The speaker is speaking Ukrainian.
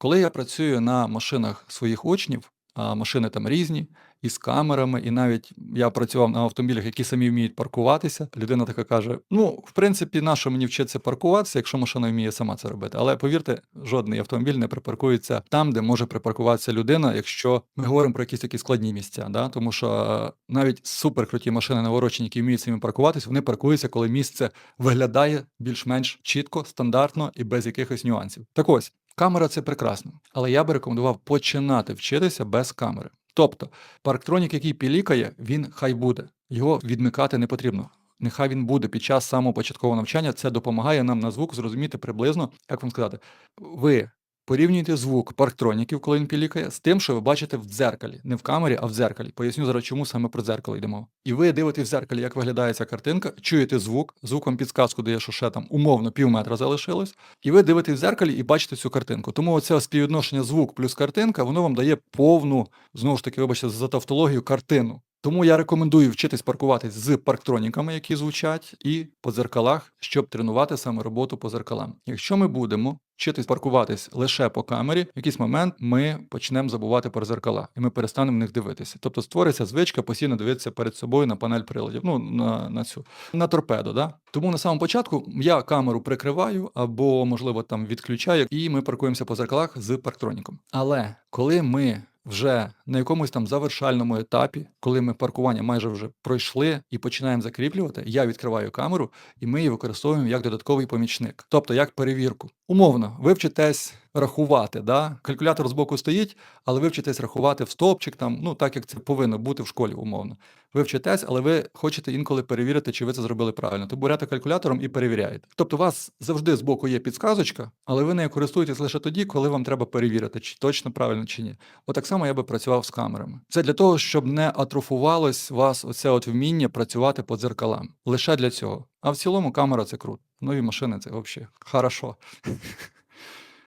Коли я працюю на машинах своїх учнів, а машини там різні, із камерами, і навіть я працював на автомобілях, які самі вміють паркуватися. Людина така каже: ну, в принципі, на мені вчитися паркуватися, якщо машина вміє сама це робити. Але повірте, жодний автомобіль не припаркується там, де може припаркуватися людина, якщо ми говоримо про якісь такі складні місця. Да? Тому що навіть суперкруті машини наворочені, які вміють самі паркуватися, вони паркуються, коли місце виглядає більш-менш чітко, стандартно і без якихось нюансів. Так ось. Камера це прекрасно, але я би рекомендував починати вчитися без камери. Тобто, парктронік, який пілікає, він хай буде. Його відмикати не потрібно. Нехай він буде під час самого початкового навчання. Це допомагає нам на звук зрозуміти приблизно, як вам сказати, ви порівнюєте звук парктроніків, коли він пілікає, з тим, що ви бачите в дзеркалі, не в камері, а в дзеркалі. Поясню зараз, чому саме про дзеркало йдемо. І ви дивитесь в дзеркалі, як виглядає ця картинка, чуєте звук, звук вам підсказку дає, що ще там умовно пів метра залишилось, і ви дивитесь в дзеркалі і бачите цю картинку. Тому оце співвідношення звук плюс картинка, воно вам дає повну, знову ж таки, вибачте, за тавтологію, картину. Тому я рекомендую вчитись паркуватись з парктроніками, які звучать, і по дзеркалах, щоб тренувати саме роботу по зеркалам. Якщо ми будемо вчитись паркуватись лише по камері, в якийсь момент ми почнемо забувати про зеркала, і ми перестанемо в них дивитися. Тобто створиться звичка постійно дивитися перед собою на панель приладів, ну на, на цю на торпедо. Да? Тому на самому початку я камеру прикриваю або, можливо, там відключаю, і ми паркуємося по зеркалах з парктроніком. Але коли ми вже на якомусь там завершальному етапі, коли ми паркування майже вже пройшли і починаємо закріплювати, я відкриваю камеру, і ми її використовуємо як додатковий помічник, тобто як перевірку. Умовно, ви вчитесь рахувати. Да? Калькулятор збоку стоїть, але ви вчитесь рахувати в стовпчик, там, ну так як це повинно бути в школі, умовно. Ви вчитесь, але ви хочете інколи перевірити, чи ви це зробили правильно. То берете калькулятором і перевіряєте. Тобто, у вас завжди збоку є підсказочка, але ви нею користуєтесь лише тоді, коли вам треба перевірити, чи точно правильно чи ні. Отак само я би працював з камерами. Це для того, щоб не атрофувалось вас оце от вміння працювати по дзеркалам. Лише для цього. А в цілому камера це круто. Нові машини це взагалі хорошо.